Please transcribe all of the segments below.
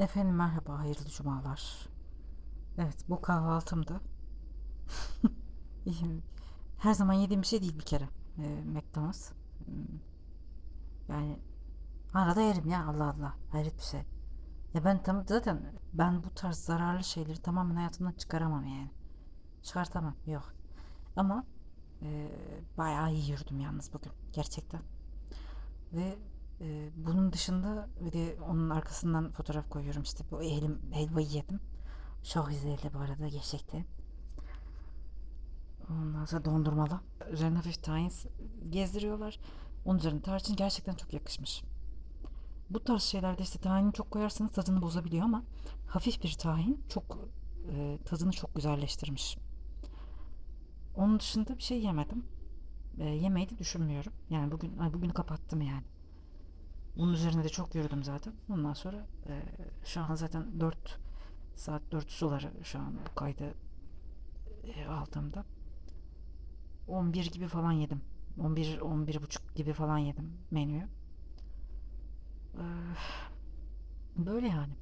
Efendim merhaba, hayırlı cumalar. Evet, bu kahvaltımda her zaman yediğim bir şey değil bir kere. Ee, McDonald's. Hmm, Yani arada yerim ya Allah Allah. Hayret bir şey. Ya ben tam zaten ben bu tarz zararlı şeyleri tamamen hayatımdan çıkaramam yani. Çıkartamam, yok. Ama e, bayağı iyi yürüdüm yalnız bugün gerçekten. Ve e, bunun dışında bir de onun arkasından fotoğraf koyuyorum işte bu elim helvayı yedim. Çok güzeldi bu arada gerçekten. Ondan sonra dondurmalı. Üzerine hafif tahin gezdiriyorlar. Onun üzerine tarçın gerçekten çok yakışmış. Bu tarz şeylerde işte tahini çok koyarsanız tadını bozabiliyor ama hafif bir tahin çok e, tadını çok güzelleştirmiş. Onun dışında bir şey yemedim. E, yemeyi de düşünmüyorum. Yani bugün bugünü kapattım yani. Bunun üzerine de çok yürüdüm zaten. Ondan sonra e, şu an zaten 4 saat 4 suları şu an bu kaydı e, aldığımda. 11 gibi falan yedim. 11 11 buçuk gibi falan yedim menüyü. E, böyle yani.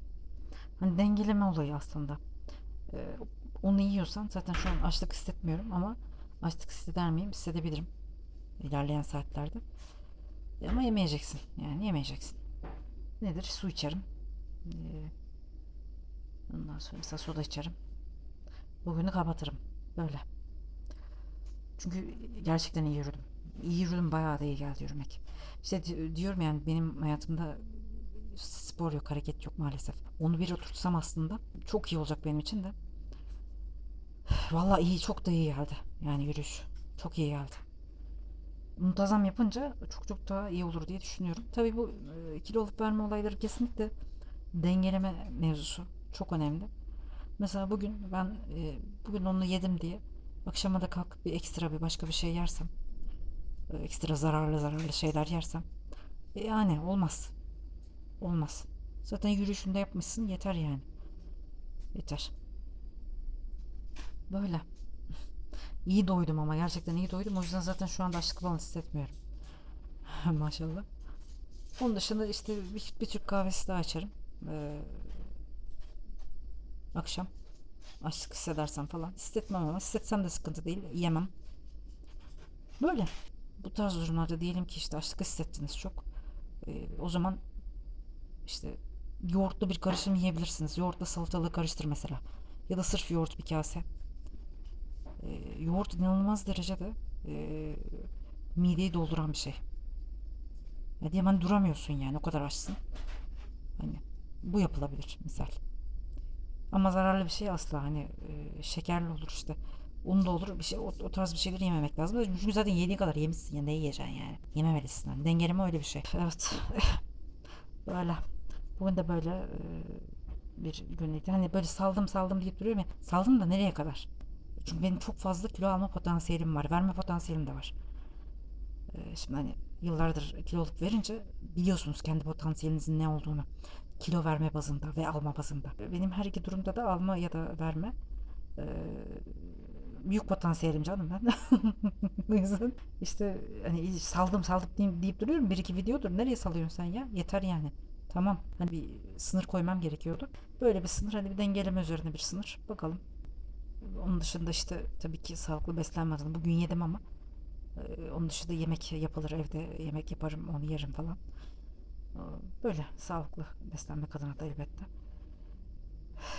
Hani dengeleme olayı aslında. E, onu yiyorsan zaten şu an açlık hissetmiyorum ama açlık hisseder miyim? Hissedebilirim ilerleyen saatlerde. E, Ama yemeyeceksin. Yani yemeyeceksin. Nedir? Su içerim. Ee, ondan sonra mesela soda içerim. Bugünü kapatırım. Böyle. Çünkü gerçekten iyi yürüdüm. İyi yürüdüm bayağı da iyi geldi yürümek. İşte di- diyorum yani benim hayatımda spor yok, hareket yok maalesef. Onu bir oturtsam aslında çok iyi olacak benim için de. Vallahi iyi, çok da iyi geldi. Yani yürüyüş. Çok iyi geldi muntazam yapınca çok çok daha iyi olur diye düşünüyorum. Tabii bu e, kilo alıp verme olayları kesinlikle dengeleme mevzusu çok önemli. Mesela bugün ben e, bugün onu yedim diye akşama da kalkıp bir ekstra bir başka bir şey yersem e, ekstra zararlı zararlı şeyler yersem e, yani olmaz. Olmaz. Zaten yürüyüşünde yapmışsın yeter yani. Yeter. Böyle. İyi doydum ama gerçekten iyi doydum. O yüzden zaten şu anda açlık falan hissetmiyorum. Maşallah. Onun dışında işte bir, bir Türk kahvesi daha açarım. Ee, akşam. Açlık hissedersem falan. Hissetmem ama hissetsem de sıkıntı değil. Yemem. Böyle. Bu tarz durumlarda diyelim ki işte açlık hissettiniz çok. Ee, o zaman işte yoğurtlu bir karışım yiyebilirsiniz. Yoğurtla salatalığı karıştır mesela. Ya da sırf yoğurt bir kase. Yoğurt inanılmaz derecede e, mideyi dolduran bir şey. Ya diye hemen duramıyorsun yani o kadar açsın. Hani bu yapılabilir misal. Ama zararlı bir şey asla hani e, şekerli olur işte. Un da olur bir şey o, o tarz bir şeyleri yememek lazım. Çünkü zaten yediğin kadar yemişsin ya ne yiyeceksin yani. Yememelisin. Yani. Dengeleme öyle bir şey. Evet. böyle. Bugün de böyle e, bir günlükte hani böyle saldım saldım deyip duruyorum ya. Saldım da nereye kadar? Çünkü benim çok fazla kilo alma potansiyelim var. Verme potansiyelim de var. Ee, şimdi hani yıllardır kiloluk verince biliyorsunuz kendi potansiyelinizin ne olduğunu. Kilo verme bazında ve alma bazında. Benim her iki durumda da alma ya da verme ee, büyük potansiyelim canım ben. o yüzden işte hani saldım saldım deyip, deyip duruyorum. Bir iki videodur. Nereye salıyorsun sen ya? Yeter yani. Tamam. Hani bir sınır koymam gerekiyordu. Böyle bir sınır hani bir dengeleme üzerine bir sınır. Bakalım. Onun dışında işte tabii ki sağlıklı beslenme bugün yedim ama e, onun dışında yemek yapılır evde yemek yaparım onu yerim falan. E, Böyle sağlıklı beslenmek adına da elbette.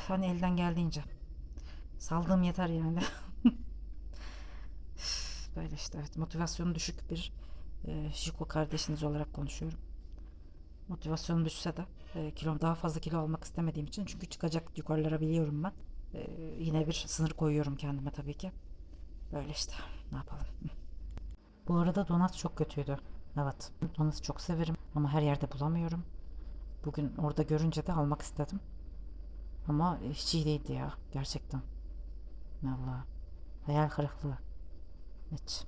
Hani elden geldiğince saldığım yeter yani. Böyle işte evet motivasyonu düşük bir e, Jiko kardeşiniz olarak konuşuyorum. Motivasyonum düşse de e, kilom daha fazla kilo almak istemediğim için çünkü çıkacak yukarılara biliyorum ben. Ee, yine bir sınır koyuyorum kendime tabii ki. Böyle işte. Ne yapalım? Bu arada donat çok kötüydü. Evet. Donatı çok severim ama her yerde bulamıyorum. Bugün orada görünce de almak istedim. Ama hiç iyi değildi ya. Gerçekten. Allah. Hayal kırıklığı. Hiç.